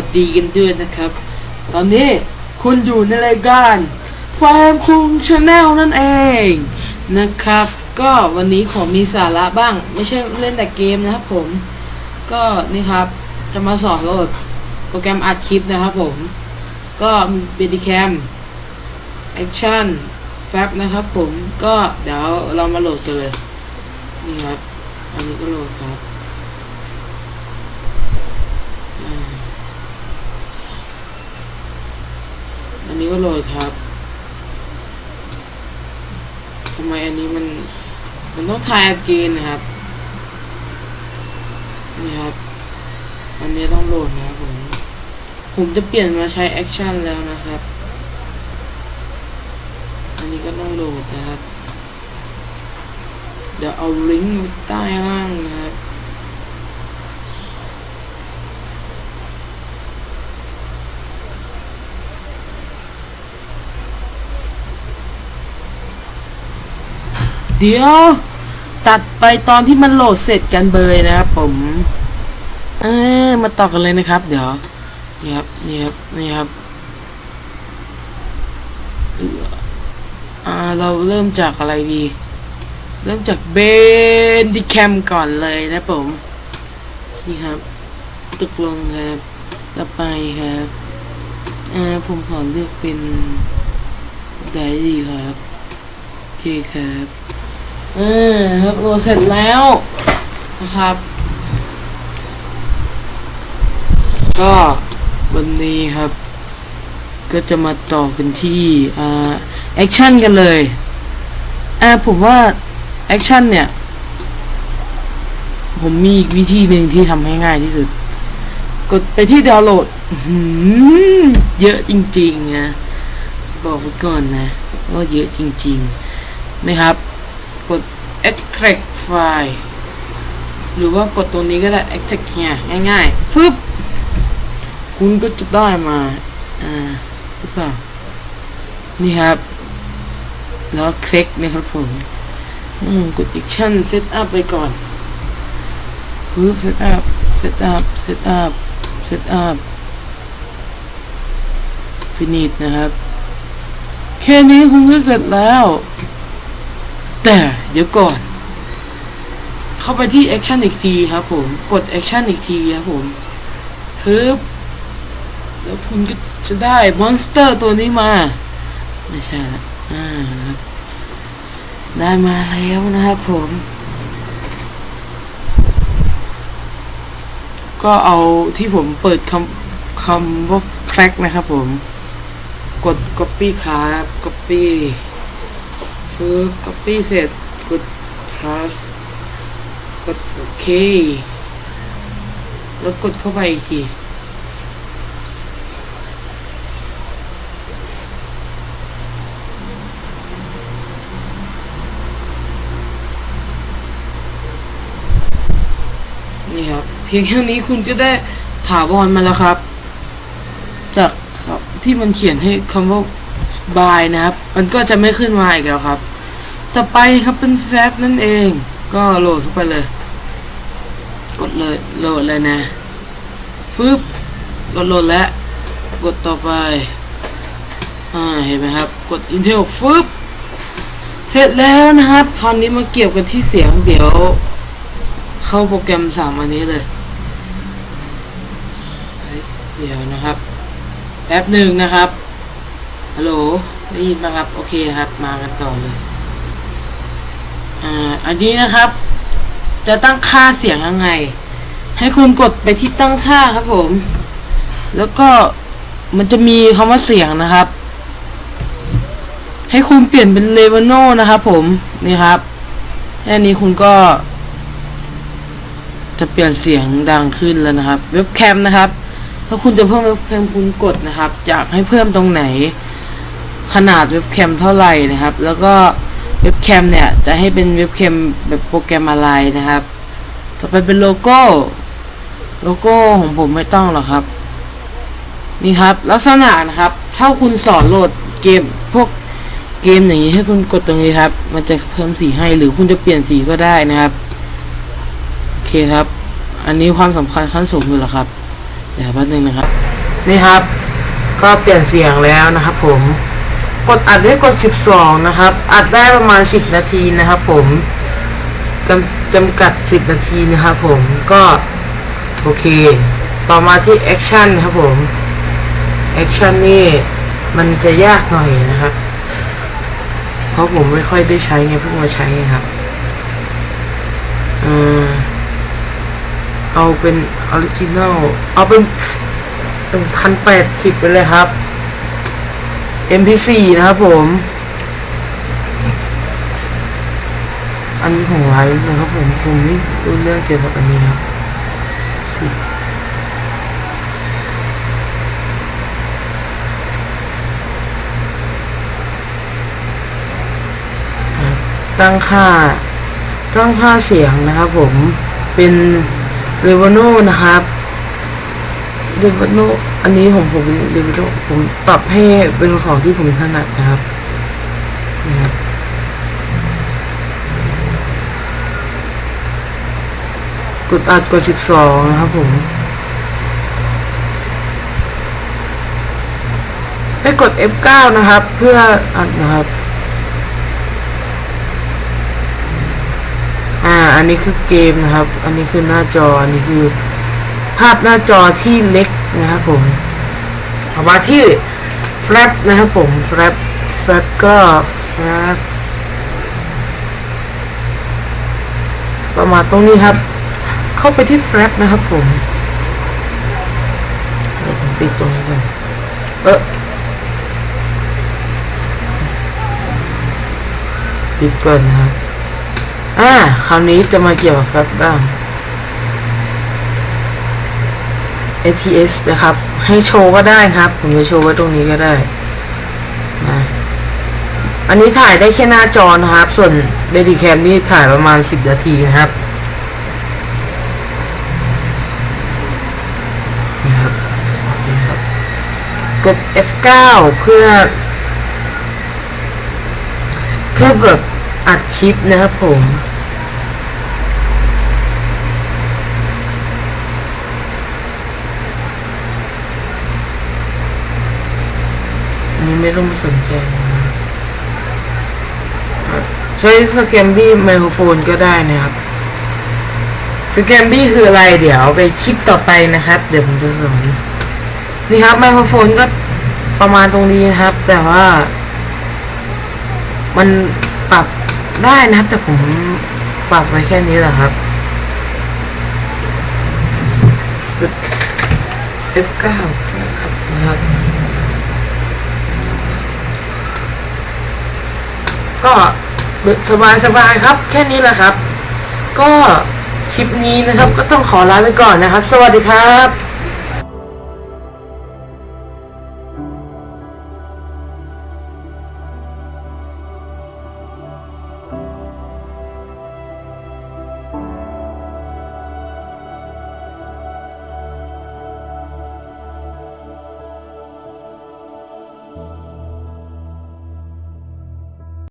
วัสดีกันด้วยนะครับ ตอนนี้คุณอยู่ในรายการแฟมคุงชาแนลนั่นเองนะครับ ก็วันนี้ขอมีสาระบ้าง ไม่ใช่เล่นแต่เกมนะครับผม ก็นี่ครับจะมาสอนโหลดโปรแกรมอัดคลิปนะครับผม ก็เบดิแคมแอคชั่นแฟบนะครับผมก็เดี๋ยวเรามาโหลดกันเลย นี่ครับ อันนี้ก็โหลดครับอ่าอั นนี้ก็โหลดครับทำไมอันนี้มัน มันต้องทายอเกนนะครับ นี่ครับ อันนี้ต้องโหลดนะครับผม ผมจะเปลี่ยนมาใช้แอคชั่นแล้วนะครับ อันนี้ก็ต้องโหลดนะครับ เดี๋ยวเอาลิงก์ใต้ล่างนะครับ เดี๋ยว ตัดไปตอนที่มันโหลดเสร็จกันเบยนะครับผมเออมาต่อกันเลยนะครับ เดี๋ยวนี่ครับนี่ครับนี่ครับเอ่าเราเริ่มจากอะไรดี เริ่มจากเบนดิแคมก่อนเลยนะผมนี่ครับตกลงครับต่อไปครับอ่าผมขอเลือกเป็นไดดีครับโอเคครับ เอ่าครับโหลดเสร็จแล้วนะครับ ก็วันนี้ครับ ก็จะมาต่อกันที่อ่าแอคชั่นกันเลยอ่าผมว่าแอคชั่นเนี่ย ผมมีอีกวิธีหนึ่งที่ทำให้ง่ายที่สุด กดไปที่ดาวน์โหลดเยอะจริงๆนะบอกไว้ก่อนนะว่าเยอะจริงๆนะครับ extract file หรือว่ากดตรงนี้ก็ได้ extract เนี่ยง่ายๆฟึบคุณก็จะได้มา อ่าหรือเปล่า นี่ครับ แล้วคลิกนะครับผมอืมกด action set up ไปก่อนปึ๊บ set up set up set up set up finish นะครับ แค่นี้คุณก็เสร็จแล้ว แต่เดี๋ยวก่อน เข้าไปที่ action อีกทีครับผม กด action อีกทีครับผมปึ๊บแล้วคุณก็จะได้มอนสเตอร์ตัวนี้มา ไม่ใช่ละอ่าครับได้มาแล้วนะครับผม ก็เอาที่ผมเปิดคำคำว่า crack นะครับผม กด copy ครับ copy ฟื้น copy เสร็จ กด plus กดโอเค แล้วกดเข้าไปอีกทีนี่ครับ เพียงแค่นี้คุณก็ได้ถาวรมาแล้วครับ จากครับที่มันเขียนให้คำว่า by นะครับ มันก็จะไม่ขึ้นมาอีกแล้วครับ ต่อไปครับเป็นแฟบนั่นเอง ก็โหลดเข้าไปเลย กดเลยโหลดเลยนะฟึบกดโหลดแล้ว กดต่อไปอ่าเห็นไหมครับ กด Intel ฟึบเสร็จแล้วนะครับ คราวนี้มาเกี่ยวกันที่เสียง เดี๋ยว เข้าโปรแกรมสามอันนี้เลยเฮ้ยเดี๋ยวนะครับ แป๊บหนึ่งนะครับฮัลโหลได้ยินไหมครับ โอเคครับ มากันต่อเลย อ่าอันนี้นะครับ จะตั้งค่าเสียงยังไง ให้คุณกดไปที่ตั้งค่าครับผม แล้วก็มันจะมีคำว่าเสียงนะครับ ให้คุณเปลี่ยนเป็นเลเวโนนะครับผมนี่ครับแค่นี้คุณก็ จะเปลี่ยนเสียงดังขึ้นแล้วนะครับ เว็บแคมนะครับ ถ้าคุณจะเพิ่มเว็บแคมคุณกดนะครับ อยากให้เพิ่มตรงไหน ขนาดเว็บแคมเท่าไหร่นะครับ แล้วก็ เว็บแคมเนี่ย จะให้เป็นเว็บแคมแบบโปรแกรมอะไรนะครับ ต่อไปเป็นโลโก้ โลโก้ของผมไม่ต้องหรอกครับ นี่ครับลักษณะนะครับ ถ้าคุณสอนโหลดเกมพวกเกมอย่างนี้ให้คุณกดตรงนี้ครับ มันจะเพิ่มสีให้หรือคุณจะเปลี่ยนสีก็ได้นะครับโอเคครับ อันนี้ความสำคัญขั้นสูงอยู่แล้วครับเดี๋ยวแป๊บนึงนะครับ นี่ครับ ก็เปลี่ยนเสียงแล้วนะครับผม กดอัดได้กด 12 นะครับ อัดได้ประมาณ 10 นาทีนะครับผมจำจำกัด 10 นาทีนะครับผมก็โอเค ต่อมาที่แอคชั่นครับผมแอคชั่นนี่มันจะยากหน่อยนะครับ เพราะผมไม่ค่อยได้ใช้ไงเพิ่งมาใช้ไงครับเออเอาเป็นออริจินอลเอาเป็นหนึ่งพันแปดสิบไปเลยครับ MP4 นะครับผม อันนี้ของไลฟ์นะครับผมผมไม่รู้เรื่องเกี่ยวกับอันนี้ครับสิบตั้งค่า ตั้งค่าเสียงนะครับผมเป็นเรเวโนนะครับเรเวโน อันนี้ของผมเป็นรเวโนผมปรับให้เป็นของที่ผมถนัดนะครับนะครับกดอัดกด12 นะครับผมให้กด F9 นะครับ เพื่ออัดนะครับ อ่า อันนี้คือเกมนะครับ อันนี้คือหน้าจอ อันนี้คือ ภาพหน้าจอที่เล็ก นะครับผมเอามาที่ flap นะครับผม flap flap ก็ flap ประมาณตรงนี้ครับ เข้าไปที่ flap นะครับผมผมปิดตรงนี้ก่อนเออปิดก่อนนะครับอ่าคราวนี้จะมาเกี่ยวกับ flap บ้าง APS นะครับ ให้โชว์ก็ได้นะครับ ผมจะโชว์ไว้ตรงนี้ก็ได้นะอันนี้ถ่ายได้แค่หน้าจอนะครับ ส่วน b a d y c a m นี่ถ่ายประมาณ 10 นาทีนะครับนี่ครับนี่ครับกด F9 เพื่อ เพื่อแบบอัดคลิปนะครับผม อันนี้ ไม่ต้องสนใจนะครับใช้สแกมบี้ไมโครโฟนก็ได้นะครับสแกมบี้คืออะไรเดี๋ยวไปคลิปต่อไปนะครับ เดี๋ยวผมจะสอนนี่ครับไมโครโฟนก็ประมาณตรงนี้นะครับ แต่ว่า มันปรับได้นะครับ แต่ผมปรับไว้แค่นี้แหละครับ F9 นะครับ ก็สบายสบายๆครับ แค่นี้แหละครับ ก็คลิปนี้นะครับ ก็ต้องขอลาไปก่อนนะครับ สวัสดีครับ